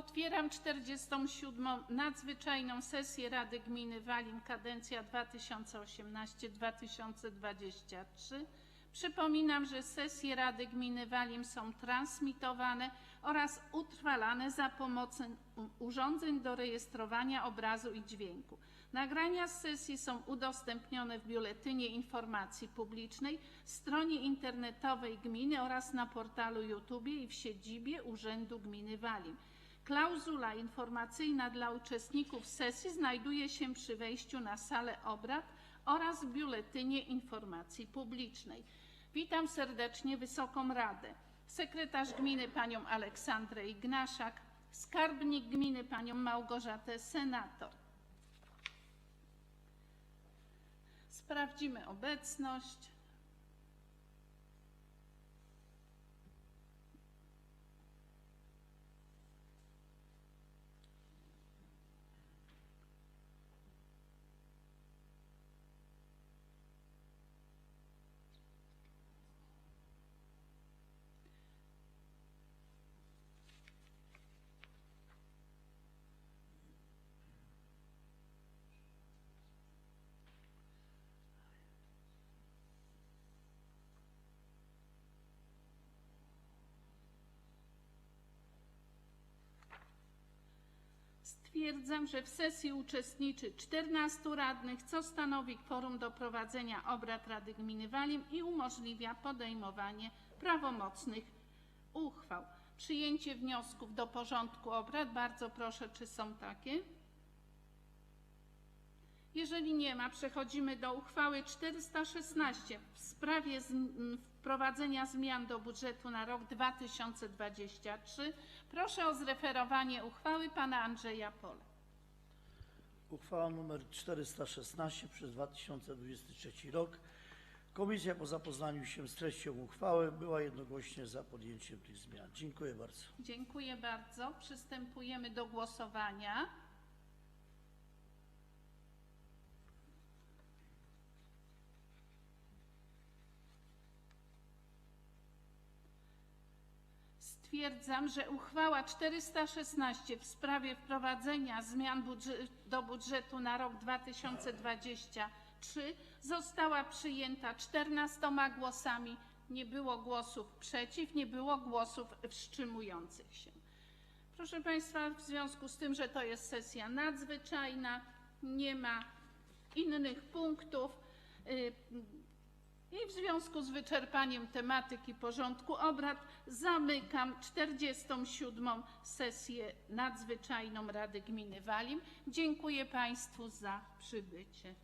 Otwieram 47. nadzwyczajną sesję Rady Gminy Walin, kadencja 2018-2023. Przypominam, że sesje Rady Gminy Walin są transmitowane oraz utrwalane za pomocą urządzeń do rejestrowania obrazu i dźwięku. Nagrania z sesji są udostępnione w Biuletynie Informacji Publicznej, stronie internetowej gminy oraz na portalu YouTube i w siedzibie Urzędu Gminy Walin. Klauzula informacyjna dla uczestników sesji znajduje się przy wejściu na salę obrad oraz w Biuletynie Informacji Publicznej. Witam serdecznie Wysoką Radę. Sekretarz gminy panią Aleksandrę Ignaszak, skarbnik gminy panią Małgorzatę Senator. Sprawdzimy obecność. Stwierdzam, że w sesji uczestniczy 14 radnych, co stanowi kworum do prowadzenia obrad Rady Gminy Walim i umożliwia podejmowanie prawomocnych uchwał. Przyjęcie wniosków do porządku obrad. Bardzo proszę, czy są takie? Jeżeli nie ma, przechodzimy do uchwały 416 w sprawie z, m, wprowadzenia zmian do budżetu na rok 2023. Proszę o zreferowanie uchwały pana Andrzeja Pola. Uchwała nr 416 przez 2023 rok. Komisja po zapoznaniu się z treścią uchwały była jednogłośnie za podjęciem tych zmian. Dziękuję bardzo. Dziękuję bardzo. Przystępujemy do głosowania. Stwierdzam, że uchwała 416 w sprawie wprowadzenia zmian do budżetu na rok 2023 została przyjęta 14 głosami. Nie było głosów przeciw, nie było głosów wstrzymujących się. Proszę Państwa, w związku z tym, że to jest sesja nadzwyczajna, nie ma innych punktów y, i w związku z wyczerpaniem tematyki porządku obrad zamykam 47. sesję nadzwyczajną Rady Gminy Walim. Dziękuję Państwu za przybycie.